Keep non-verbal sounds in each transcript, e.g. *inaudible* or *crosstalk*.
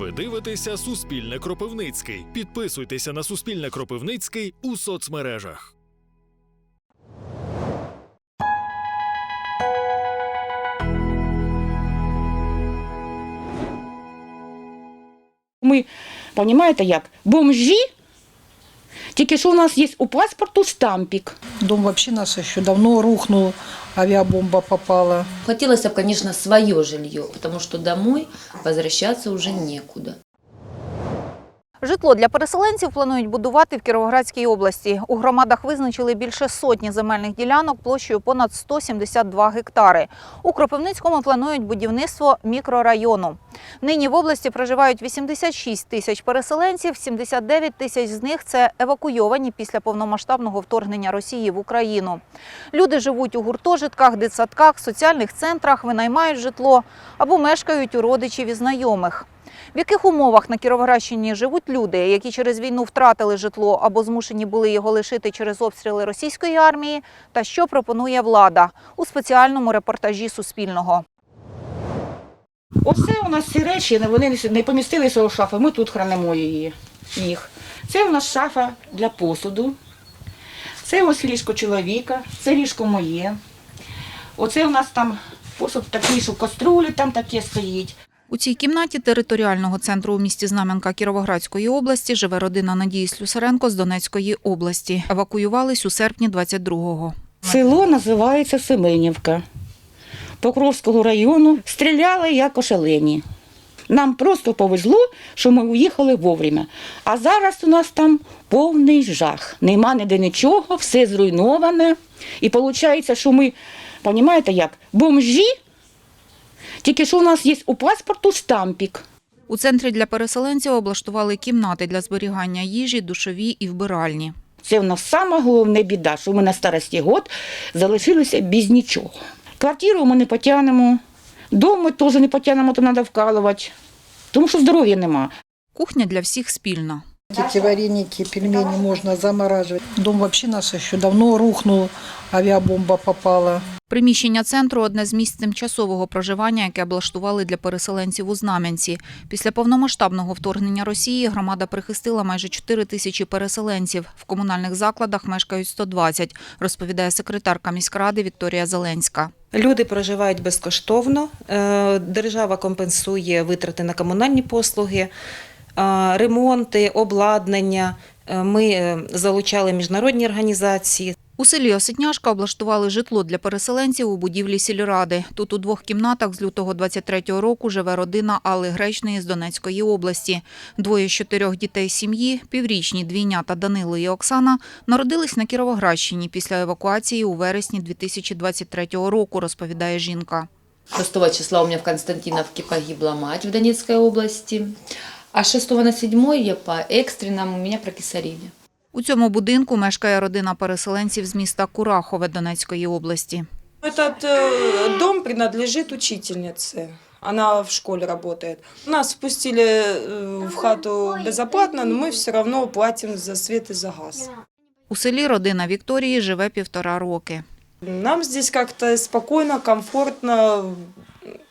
Ви дивитеся Суспільне Кропивницький. Підписуйтеся на Суспільне Кропивницький у соцмережах. Ми, розумієте як, бомжі, тільки що у нас є у паспорту штампік. Дом вообще нас еще давно рухнул, авиабомба попала. Хотелось бы, конечно, свое жилье, потому что домой возвращаться уже некуда. Житло для переселенців планують будувати в Кіровоградській області. У громадах визначили більше сотні земельних ділянок площею понад 172 гектари. У Кропивницькому планують будівництво мікрорайону. Нині в області проживають 86 тисяч переселенців, 79 тисяч з них це евакуйовані після повномасштабного вторгнення Росії в Україну. Люди живуть у гуртожитках, дитсадках, соціальних центрах, винаймають житло або мешкають у родичів і знайомих. В яких умовах на Кіровоградщині живуть люди, які через війну втратили житло або змушені були його лишити через обстріли російської армії, та що пропонує влада у спеціальному репортажі Суспільного. Оце у нас ці речі, вони не помістилися у шафу, ми тут хранимо її, їх. Це у нас шафа для посуду. Це ось ліжко чоловіка, це ліжко моє. Оце у нас там посуд такий, що каструлі там таке стоїть. У цій кімнаті територіального центру у місті Знам'янка Кіровоградської області живе родина Надії Слюсаренко з Донецької області. Евакуювались у серпні 22-го. Село називається Семенівка. Покровського району стріляли як ошалені. Нам просто повезло, що ми уїхали вовремя. А зараз у нас там повний жах. Нема ніде нічого, все зруйноване. І виходить, що ми, розумієте як, бомжі, тільки що у нас є у паспорту штампік. У центрі для переселенців облаштували кімнати для зберігання їжі, душові і вбиральні. Це в нас сама головна біда, що ми на старості год залишилися без нічого. Квартиру ми не потягнемо, дом ми теж не потягнемо, то треба вкалувати, тому що здоров'я нема. Кухня для всіх спільна. Эти вареники, пельмени можно замораживать. Дом вообще наш еще давно рухнул, авиабомба попала. Приміщення центру одне з місць тимчасового проживання, яке облаштували для переселенців у Знам'янці. Після повномасштабного вторгнення Росії громада прихистила майже 4 тисячі переселенців. В комунальних закладах мешкають 120, розповідає секретарка міськради Вікторія Зеленська. Люди проживають безкоштовно. Е, Держава компенсує витрати на комунальні послуги, е, ремонти, обладнання. Е, Ми залучали міжнародні організації. У селі Осетняшка облаштували житло для переселенців у будівлі сільради. Тут у двох кімнатах з лютого 23-го року живе родина Алли Гречної з Донецької області. Двоє з чотирьох дітей сім'ї, піврічні двійнята Данило і Оксана, народились на Кіровоградщині після евакуації у вересні 2023 року, розповідає жінка. 6 числа у меня в Константиновке погибла мать в Донецкой области, а 6 на 7 я по экстренному меня прокисарили. У цьому будинку мешкає родина переселенців з міста Курахове Донецької області. Этот э, дом принадлежит учительнице. Она в школе работает. Нас впустили э, в хату безоплатно, но мы все равно платим за свет и за газ. У селі родина Вікторії живе півтора роки. Нам здесь как-то спокойно, комфортно.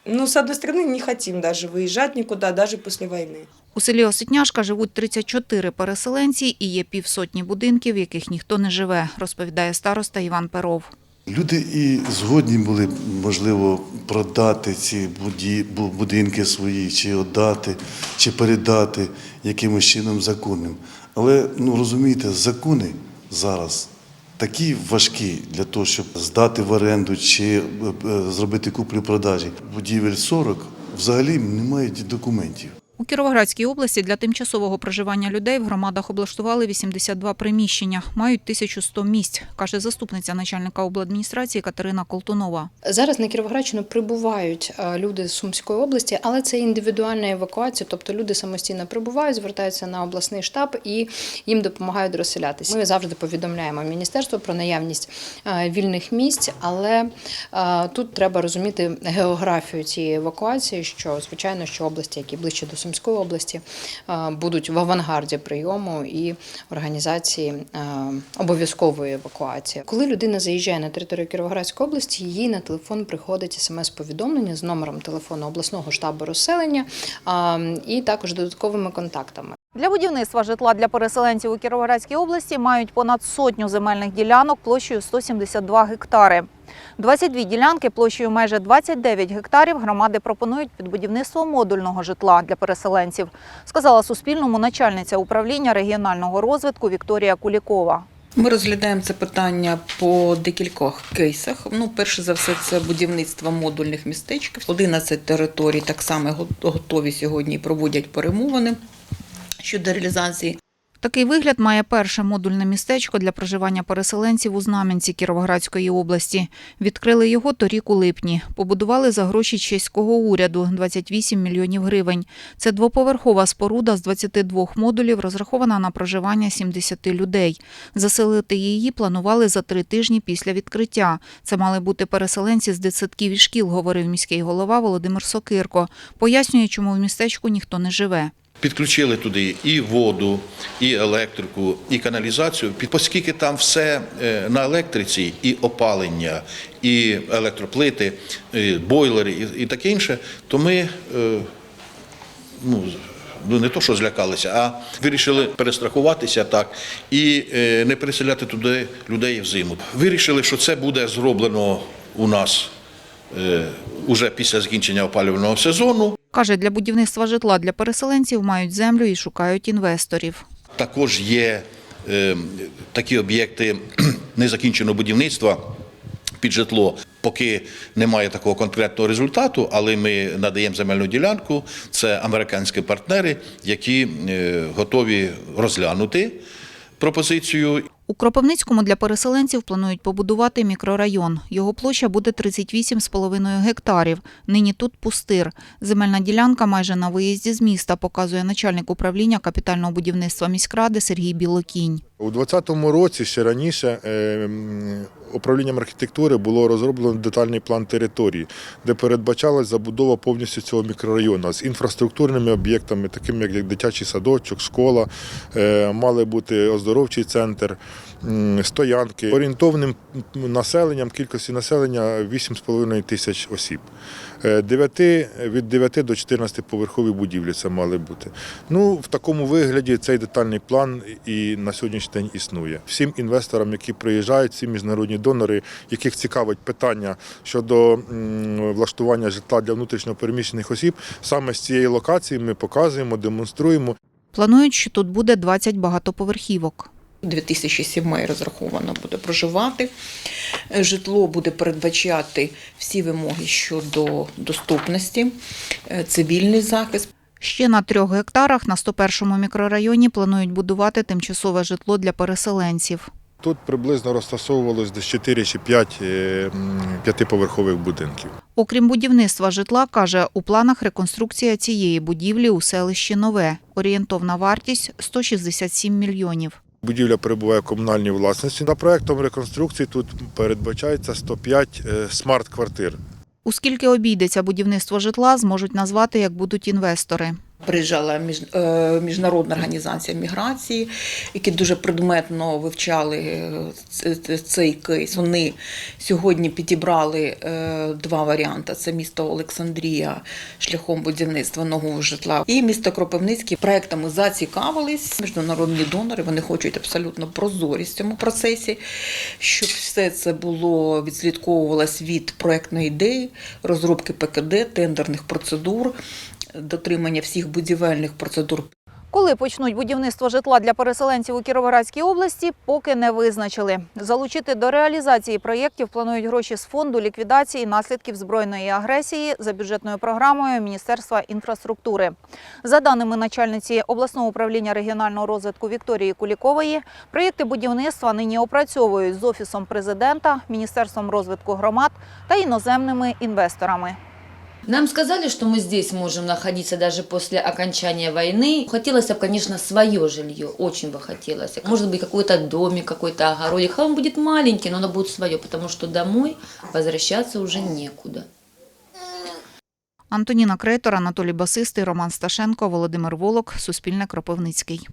Ну, с одной стороны, не хотим даже выезжать никуда, даже после войны. У селі Осетняшка живуть 34 переселенці і є півсотні будинків, в яких ніхто не живе, розповідає староста Іван Перов. Люди і згодні були, можливо, продати ці будинки свої, чи віддати, чи передати якимось чином законним. Але ну розумієте, закони зараз такі важкі для того, щоб здати в оренду чи е, е, зробити куплю-продажі. Будівель 40 взагалі не мають документів. У Кіровоградській області для тимчасового проживання людей в громадах облаштували 82 приміщення, мають 1100 місць, каже заступниця начальника обладміністрації Катерина Колтунова. Зараз на Кіровоградщину прибувають е, люди з Сумської області, але це індивідуальна евакуація, тобто люди самостійно прибувають, звертаються на обласний штаб і їм допомагають розселятися. Ми завжди повідомляємо міністерство про наявність е, вільних місць, але е, тут треба розуміти географію цієї евакуації, що звичайно, що області, які ближче до Сумської Кіровоградської області е, будуть в авангарді прийому і організації е, обов'язкової евакуації. Коли людина заїжджає на територію Кіровоградської області, їй на телефон приходить смс-повідомлення з номером телефону обласного штабу розселення і також додатковими контактами. Для будівництва житла для переселенців у Кіровоградській області мають понад сотню земельних ділянок площею 172 гектари. 22 ділянки площею майже 29 гектарів громади пропонують під будівництво модульного житла для переселенців, сказала Суспільному начальниця управління регіонального розвитку Вікторія Кулікова. Ми розглядаємо це питання по декількох кейсах. Ну, перше за все, це будівництво модульних містечків. 11 територій так само готові сьогодні і проводять перемовини щодо реалізації. Такий вигляд має перше модульне містечко для проживання переселенців у Знам'янці Кіровоградської області. Відкрили його торік у липні. Побудували за гроші чеського уряду 28 мільйонів гривень. Це двоповерхова споруда з 22 модулів, розрахована на проживання 70 людей. Заселити її планували за три тижні після відкриття. Це мали бути переселенці з дитсадків і шкіл, говорив міський голова Володимир Сокирко. Пояснює, чому в містечку ніхто не живе. Підключили туди і воду, і електрику, і каналізацію. Оскільки там все е, на електриці, і опалення, і електроплити, і бойлери, і, таке інше, то ми е, ну, ну не то, що злякалися, а вирішили перестрахуватися так і е, не переселяти туди людей взиму. Вирішили, що це буде зроблено у нас уже після закінчення опалювального сезону. Каже, для будівництва житла для переселенців мають землю і шукають інвесторів. Також є е, такі об'єкти *clears throat* незакінченого будівництва під житло. Поки немає такого конкретного результату, але ми надаємо земельну ділянку. Це американські партнери, які е, готові розглянути пропозицію У Кропивницькому для переселенців планують побудувати мікрорайон. Його площа буде 38,5 гектарів. Нині тут пустир. Земельна ділянка майже на виїзді з міста, показує начальник управління капітального будівництва міськради Сергій Білокінь. У 2020 році ще раніше е, управлінням архітектури було розроблено детальний план території, де передбачалась забудова повністю цього мікрорайону з інфраструктурними об'єктами, такими як дитячий садочок, школа, е, мали бути оздоровчий центр, стоянки. Орієнтовним населенням, кількості населення 8,5 тисяч осіб. Е, дев'яти- від 9 до 14 поверхові будівлі це мали бути. Ну, в такому вигляді цей детальний план і на сьогоднішній день існує. Всім інвесторам, які приїжджають, всі міжнародні донори, яких цікавить питання щодо влаштування житла для внутрішньопереміщених осіб, саме з цієї локації ми показуємо, демонструємо. Планують, що тут буде 20 багатоповерхівок. 2000 сімей розраховано буде проживати. Е, Житло буде передбачати всі вимоги щодо доступності, е, цивільний захист. Ще на трьох гектарах на 101-му мікрорайоні планують будувати тимчасове житло для переселенців. Тут приблизно розтасовувалось десь 4 чи 5 е, п'ятиповерхових будинків. Окрім будівництва житла, каже, у планах реконструкція цієї будівлі у селищі Нове. Орієнтовна вартість 167 мільйонів. Будівля перебуває в комунальній власності. За проектом реконструкції тут передбачається 105 е, смарт-квартир. Ускільки обійдеться будівництво житла, зможуть назвати, як будуть інвестори. Приїжджала е, міжнародна організація міграції, які дуже предметно вивчали е, цей кейс. Вони сьогодні підібрали е, два варіанти: це місто Олександрія шляхом будівництва нового житла і місто Кропивницький. Проектами зацікавились. Міжнародні донори вони хочуть абсолютно прозорість в цьому процесі, щоб все це було відслідковувалось від проектної ідеї, розробки ПКД, тендерних процедур дотримання всіх будівельних процедур. Коли почнуть будівництво житла для переселенців у Кіровоградській області, поки не визначили. Залучити до реалізації проєктів планують гроші з фонду ліквідації наслідків збройної агресії за бюджетною програмою Міністерства інфраструктури. За даними начальниці обласного управління регіонального розвитку Вікторії Кулікової, проєкти будівництва нині опрацьовують з офісом президента, міністерством розвитку громад та іноземними інвесторами. Нам сказали, что мы здесь можем находиться даже после окончания войны. Хотелось бы, конечно, свое жилье, очень бы хотелось. Может быть, какой-то домик, какой-то огородик. Хай он будет маленький, но оно будет свое, потому что домой возвращаться уже некуда. Антоніна Крейтор, Анатолій Басистий, Роман Сташенко, Володимир Волок, Суспільне Кропивницький.